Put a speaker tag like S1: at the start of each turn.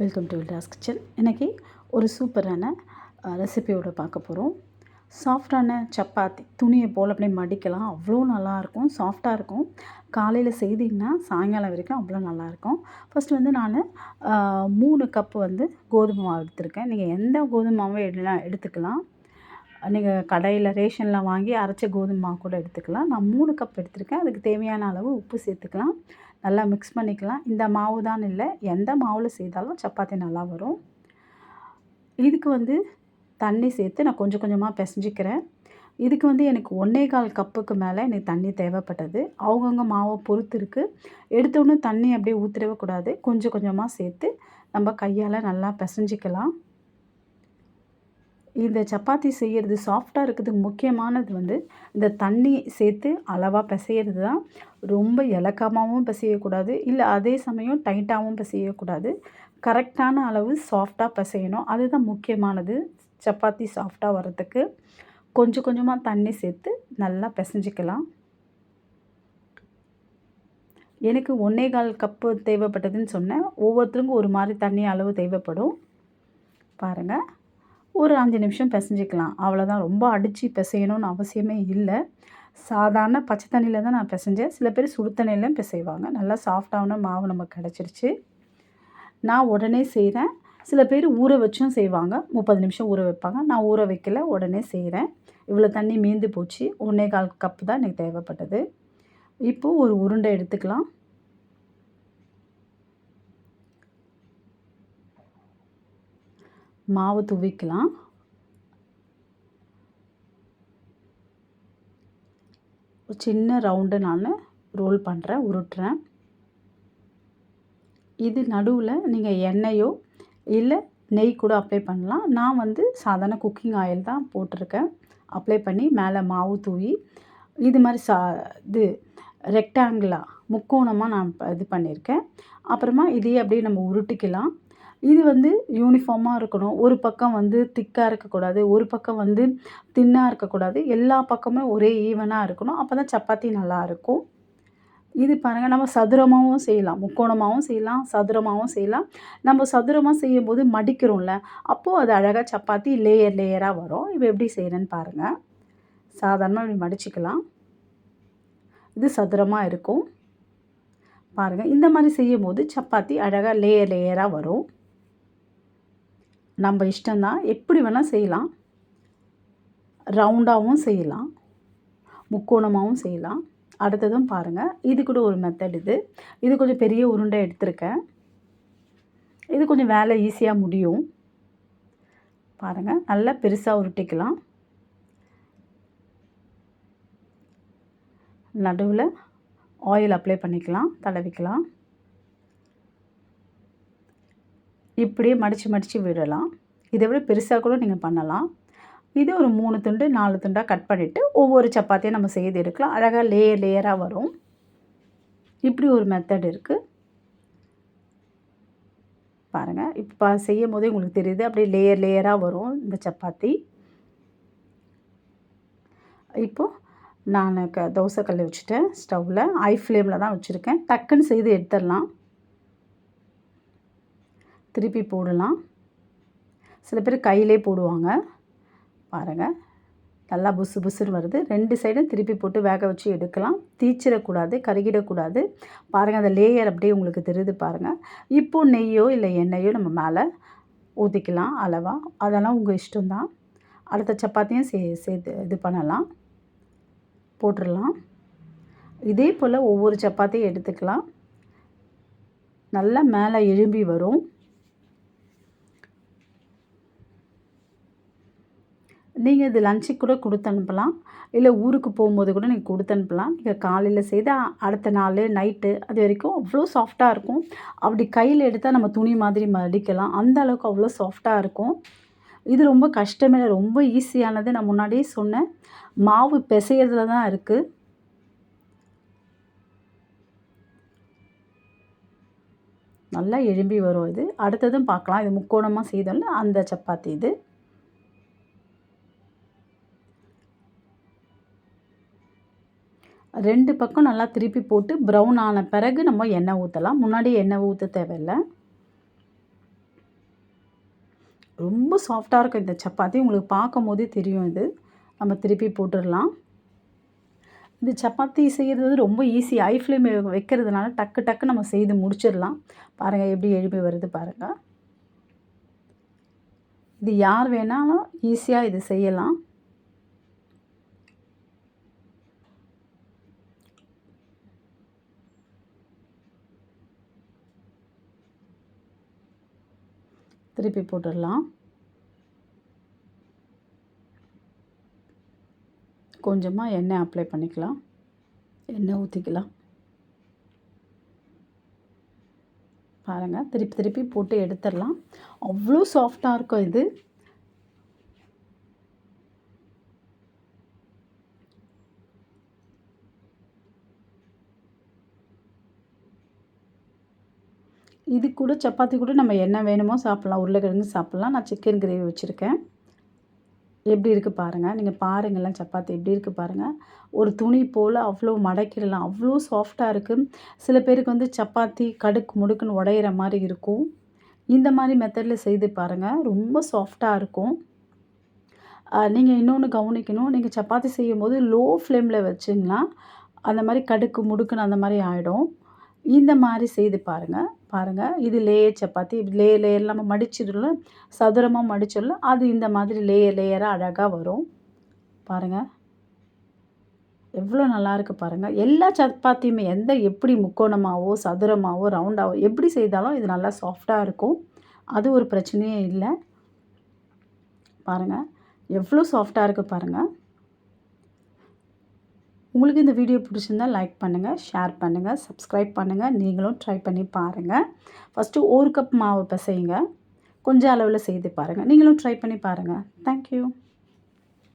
S1: Welcome to வில்டாஸ் kitchen இன்றைக்கி ஒரு சூப்பரான ரெசிபியோடு பார்க்க போகிறோம் சாஃப்டான சப்பாத்தி துணியை போல் அப்படியே மடிக்கலாம். அவ்வளோ நல்லாயிருக்கும் சாஃப்டாக இருக்கும். காலையில் செய்திங்கன்னா சாயங்காலம் வரைக்கும் அவ்வளோ நல்லாயிருக்கும் ஃபஸ்ட்டு வந்து நான் மூணு கப்பு வந்து கோதுமை மாவு எடுத்திருக்கேன். நீங்கள் எந்த கோதுமை மாவும் எடுலாம் எடுத்துக்கலாம். நீங்கள் கடையில் ரேஷனில் வாங்கி அரைச்ச கோதுமை மாவு கூட எடுத்துக்கலாம். நான் மூணு கப் எடுத்திருக்கேன். அதுக்கு தேவையான அளவு உப்பு சேர்த்துக்கலாம். நல்லா மிக்ஸ் பண்ணிக்கலாம். இந்த மாவு தான் இல்லை. எந்த மாவில் செய்தாலும் சப்பாத்தி நல்லா வரும். இதுக்கு வந்து தண்ணி சேர்த்து நான் கொஞ்சம் கொஞ்சமாக பிசைஞ்சிக்கிறேன். இதுக்கு வந்து எனக்கு ஒன்றே கால் கப்புக்கு மேலே எனக்கு தண்ணி தேவைப்பட்டது. அவங்கவுங்க மாவை பொறுத்து இருக்குது எடுத்தோன்னே தண்ணி அப்படியே ஊற்றிடவே கூடாது. கொஞ்சம் கொஞ்சமாக சேர்த்து நம்ம கையால் நல்லா பிசைஞ்சிக்கலாம். இந்த சப்பாத்தி செய்கிறது சாஃப்டாக இருக்கிறதுக்கு முக்கியமானது வந்து இந்த தண்ணி சேர்த்து அளவாக பிசையிறது தான். ரொம்ப இலக்கமாகவும் பிசையக்கூடாது. இல்லை அதே சமயம் டைட்டாகவும் பிசையக்கூடாது. கரெக்டான அளவு சாஃப்டாக பிசையணும். அதுதான் முக்கியமானது. சப்பாத்தி சாஃப்டாக வர்றதுக்கு. கொஞ்சம் கொஞ்சமாக தண்ணி சேர்த்து நல்லா பிசைஞ்சிக்கலாம். எனக்கு ஒன்றே கால் கப்பு தேவைப்பட்டதுன்னு சொன்னேன். ஒவ்வொருத்தருக்கும் ஒரு மாதிரி தண்ணி அளவு தேவைப்படும். பாருங்கள் ஒரு அஞ்சு நிமிஷம் பிசைஞ்சிக்கலாம். அவ்வளோதான் ரொம்ப அடித்து பிசையணும்னு அவசியமே இல்லை. சாதாரண பச்சை தண்ணியில் தான் நான் பிசைஞ்சேன். சில பேர் சுடு தண்ணியிலையும் பிசைவாங்க. நல்லா சாஃப்டான மாவு நமக்கு கிடச்சிருச்சு. நான் உடனே செய்கிறேன் சில பேர் ஊற வச்சும் செய்வாங்க. முப்பது நிமிஷம் ஊற வைப்பாங்க. நான் ஊற வைக்கல. உடனே செய்கிறேன் இவ்வளோ தண்ணி மீந்து போச்சு. ஒன்றே கால் கப்பு தான் எனக்கு தேவைப்பட்டது. இப்போது ஒரு உருண்டை எடுத்துக்கலாம். மாவு துவிக்கலாம். ஒரு சின்ன ரவுண்டு நான் ரோல் பண்ணுறேன் உருட்டுறேன். இது நடுவில் நீங்கள் எண்ணெயோ இல்லை நெய் கூட அப்ளை பண்ணலாம். நான் வந்து சாதாரண குக்கிங் ஆயில் தான் போட்டிருக்கேன். அப்ளை பண்ணி மேலே மாவு தூவி இது மாதிரி சா இது ரெக்டாங்கிளாக முக்கோணமாக நான் இது பண்ணியிருக்கேன் அப்புறமா இதையே அப்படியே நம்ம உருட்டிக்கலாம். இது வந்து யூனிஃபார்மாக இருக்கணும். ஒரு பக்கம் வந்து திக்காக இருக்கக்கூடாது. ஒரு பக்கம் வந்து தின்னாக இருக்கக்கூடாது. எல்லா பக்கமும் ஒரே ஈவனாக இருக்கணும். அப்போ தான் சப்பாத்தி நல்லாயிருக்கும் இது பாருங்கள் நம்ம சதுரமாகவும் செய்யலாம். முக்கோணமாகவும் செய்யலாம் சதுரமாகவும் செய்யலாம். நம்ம சதுரமாக செய்யும்போது மடிக்கிறோம்ல அப்போது அது அழகாக சப்பாத்தி லேயர் லேயராக வரும். இப்போ எப்படி செய்கிறேன்னு பாருங்கள் சாதாரணமாக இப்படி மடிச்சுக்கலாம். இது சதுரமாக இருக்கும். பாருங்கள் இந்த மாதிரி செய்யும் போது சப்பாத்தி அழகாக லேயர் லேயராக வரும். நம்ம இஷ்டம்தான். எப்படி வேணால் செய்யலாம். ரவுண்டாகவும் செய்யலாம். முக்கோணமாகவும் செய்யலாம். அடுத்ததும் பாருங்கள் இது கூட ஒரு மெத்தட் இது. இது கொஞ்சம் பெரிய உருண்டை எடுத்திருக்கேன். இது கொஞ்சம் வேலை ஈஸியாக முடியும். பாருங்கள் நல்லா பெருசாக உருட்டிக்கலாம். நடுவில் ஆயில் அப்ளை பண்ணிக்கலாம். தடவிக்கலாம். இப்படியே மடித்து மடித்து விடலாம். இதை விட பெருசாக கூட நீங்கள் பண்ணலாம். இது ஒரு மூணு துண்டு நாலு துண்டாக கட் பண்ணிவிட்டு ஒவ்வொரு சப்பாத்தியும் நம்ம செய்து எடுக்கலாம். அழகாக லேயர் லேயராக வரும். இப்படி ஒரு மெத்தட் இருக்குது பாருங்கள் இப்போ செய்யும் போதே உங்களுக்கு தெரியுது. அப்படியே லேயர் லேயராக வரும் இந்த சப்பாத்தி. இப்போது நான் க தோசைக்கல் வச்சுட்டேன். ஸ்டவ்வில் ஐ ஃப்ளேமில் தான் வச்சுருக்கேன். டக்குன்னு செய்து எடுத்துடலாம். திருப்பி போடலாம். சில பேர் கையிலே போடுவாங்க. பாருங்கள் நல்லா புசு புசுன்னு வருது. ரெண்டு சைடும் திருப்பி போட்டு வேக வச்சு எடுக்கலாம். தீச்சிடக்கூடாது கருகிடக்கூடாது. பாருங்கள் அந்த லேயர் அப்படியே உங்களுக்கு தெரியுது பாருங்கள் இப்போது நெய்யோ இல்லை எண்ணெயோ நம்ம மேலே ஊற்றிக்கலாம் அளவாக அதெல்லாம் உங்கள் இஷ்டம்தான். அடுத்த சப்பாத்தியும் சே சேர்த்து இது பண்ணலாம். போட்டுடலாம். இதே போல் ஒவ்வொரு சப்பாத்தியும் எடுத்துக்கலாம். நல்லா மேலே எழும்பி வரும். நீங்கள் இது லஞ்சுக்கு கூட கொடுத்து அனுப்பலாம். இல்லை ஊருக்கு போகும்போது கூட நீங்கள் கொடுத்து அனுப்பலாம். நீங்கள் காலையில் செய்தால் அடுத்த நாள் நைட்டு அது வரைக்கும் அவ்வளோ சாஃப்டாக இருக்கும். அப்படி கையில் எடுத்தால் நம்ம துணி மாதிரி மடிக்கலாம். அந்த அளவுக்கு அவ்வளோ சாஃப்டாக இருக்கும். இது ரொம்ப கஷ்டமே ரொம்ப ஈஸியானது நான் முன்னாடியே சொன்னேன். மாவு பிசையிறதுல தான் இருக்குது நல்லா எழும்பி வரும் இது. அடுத்ததும் பார்க்கலாம். இது முக்கோணமாக செய்தோம்ல அந்த சப்பாத்தி இது. ரெண்டு பக்கம் நல்லா திருப்பி போட்டு ப்ரௌன் ஆன பிறகு நம்ம எண்ணெய் ஊற்றலாம் முன்னாடி எண்ணெய் ஊற்ற தேவையில்லை. ரொம்ப சாஃப்டாக இருக்கும் இந்த சப்பாத்தி. உங்களுக்கு பார்க்கும் போதே தெரியும் இது. நம்ம திருப்பி போட்டுடலாம். இந்த சப்பாத்தி செய்கிறது வந்து ரொம்ப ஈஸி ஐ ஃப்ளேம் வைக்கிறதுனால டக்கு டக்கு நம்ம செய்து முடிச்சிடலாம். பாருங்கள் எப்படி எழுப்பி வருது பாருங்கள் இது யார் வேணாலும் ஈஸியாக இது செய்யலாம். திருப்பி போட்டுடலாம். கொஞ்சமாக எண்ணெய் அப்ளை பண்ணிக்கலாம். எண்ணெய் ஊற்றிக்கலாம் பாருங்கள் திருப்பி திருப்பி போட்டு எடுத்துடலாம். அவ்வளோ சாஃப்டாக இருக்கும் இது. இது கூட சப்பாத்தி கூட நம்ம என்ன வேணுமோ சாப்பிட்லாம். உருளைக்கிழங்கு சாப்பிட்லாம். நான் சிக்கன் கிரேவி வச்சுருக்கேன். எப்படி இருக்குது பாருங்கள் நீங்கள் பாருங்களேன் சப்பாத்தி எப்படி இருக்குது பாருங்கள் ஒரு துணி போல் அவ்வளோ மடக்கிடலாம். அவ்வளோ சாஃப்டாக இருக்குது சில பேருக்கு வந்து சப்பாத்தி கடுக்கு முடுக்குன்னு உடையிற மாதிரி இருக்கும். இந்த மாதிரி மெத்தடில் செய்து பாருங்கள் ரொம்ப சாஃப்டாக இருக்கும். நீங்கள் இன்னொன்று கவனிக்கணும். நீங்கள் சப்பாத்தி செய்யும்போது லோ ஃப்ளேமில் வச்சிங்கன்னா அந்த மாதிரி கடுக்கு முடுக்குன்னு அந்த மாதிரி ஆகிடும் இந்த மாதிரி செய்து பாருங்கள் பாருங்கள் இது லேயர் சப்பாத்தி. லேயர் லேயர் நம்ம மடிச்சிடலாம் சதுரமாக மடிச்சிடலாம் அது இந்த மாதிரி லேயர் லேயராக அழகாக வரும். பாருங்கள் எவ்வளோ நல்லாயிருக்கு பாருங்கள் எல்லா சப்பாத்தியுமே எந்த எப்படி முக்கோணமாகவோ சதுரமாகவோ ரவுண்டாகவோ எப்படி செய்தாலும் இது நல்லா சாஃப்டாக இருக்கும். அது ஒரு பிரச்சனையே இல்லை. பாருங்கள் எவ்வளோ சாஃப்டாக இருக்குது பாருங்கள் உங்களுக்கு இந்த வீடியோ பிடிச்சிருந்தால் லைக் பண்ணுங்கள் ஷேர் பண்ணுங்கள் சப்ஸ்கிரைப் பண்ணுங்கள் நீங்களும் ட்ரை பண்ணி பாருங்கள் ஃபஸ்ட்டு ஒரு கப் மாவு பிசையுங்க. கொஞ்சம் அளவில் செய்து பாருங்கள் நீங்களும் ட்ரை பண்ணி பாருங்கள் தேங்க்யூ